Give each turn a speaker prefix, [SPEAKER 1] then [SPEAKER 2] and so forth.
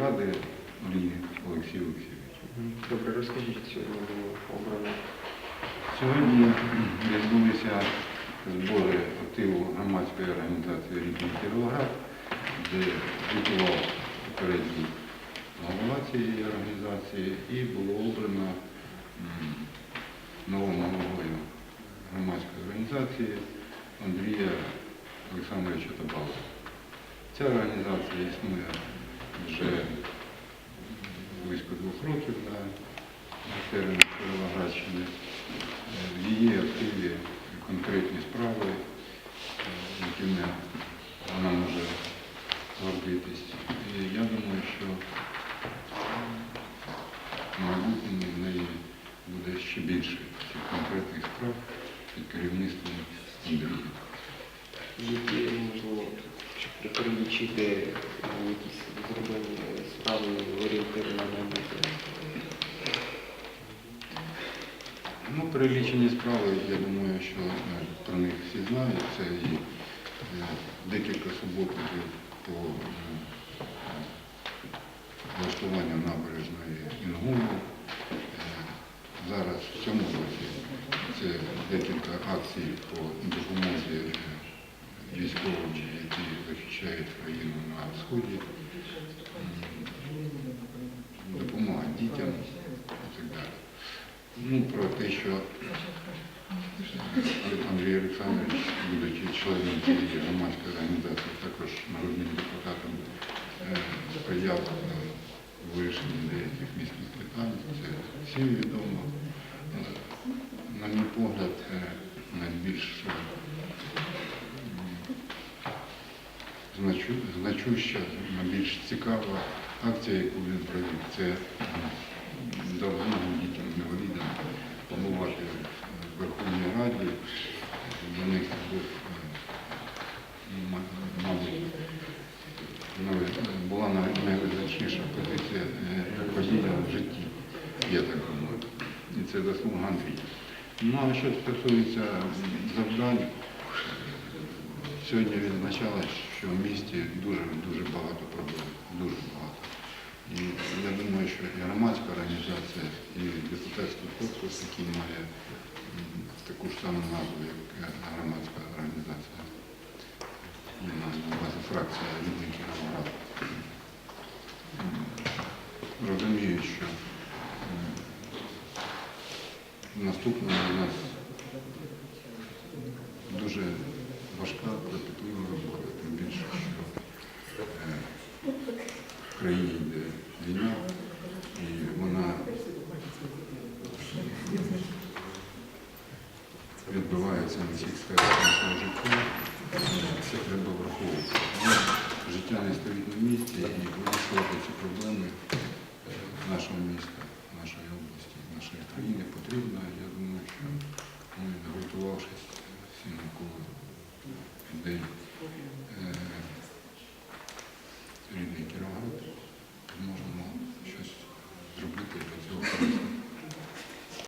[SPEAKER 1] ради Олії Олексій Олексійович.
[SPEAKER 2] Добре, розкажіть, сьогодні було обрано.
[SPEAKER 1] Сьогодні відбулися збори активу громадської організації Рідний Кіровоград, де звітував попередній голова цієї організації і було обрано новим головою громадської організації Андрія Олександровича Табала. Ця організація існує вже близько двох років на теренах Кіровоградщини. Е, В її активі конкретні справи, е, якими вона може гордитись. І я думаю, що в майбутньому в неї буде ще більше цих конкретних справ під керівництвом Андрія.
[SPEAKER 2] Перелічити якісь зроблені справи орієнтири на майбутнє.
[SPEAKER 1] Ну, перелічені справи, я думаю, що е, про них всі знають. Це і е, декілька суботників по е, влаштуванню набережної Інгулу. Е, Зараз в цьому році це декілька акцій по допомозі е, військовим, які захищають країну на сході, допомога дітям і так далі. Ну, про те, що Андрій Олександрович, будучи членом цієї громадської організації, також народним депутатом, е, сприяв е, деяких міських питань. Це всім відомо. Е, На мій погляд, е, найбільш е, значуща, найбільш цікава акція, яку він провів, це допомогу дітям інвалідам побувати в Верховній Раді. Для них був, мабуть, була найвизначніша позиція е, подія в житті, я так думаю. І це заслуга Андрія. Ну а що стосується завдань, Сьогодні відзначалось, що в місті дуже дуже багато проблем, дуже багато. І я думаю, що і громадська організація, і депутатський корпус, який має таку ж саму назву, як громадська організація, і назва фракція Рідний Кіровоград, м, розуміють, що наступному у нас дуже важка, кропітлива робота, тим більше, що е, в країні йде війна, і вона відбувається на всіх сферах нашого життя. Це треба враховувати. Життя не стоїть на місці і вирішувати ці проблеми е, нашого міста, нашої області, нашої країни потрібно. Я думаю, що ми, готувавшись the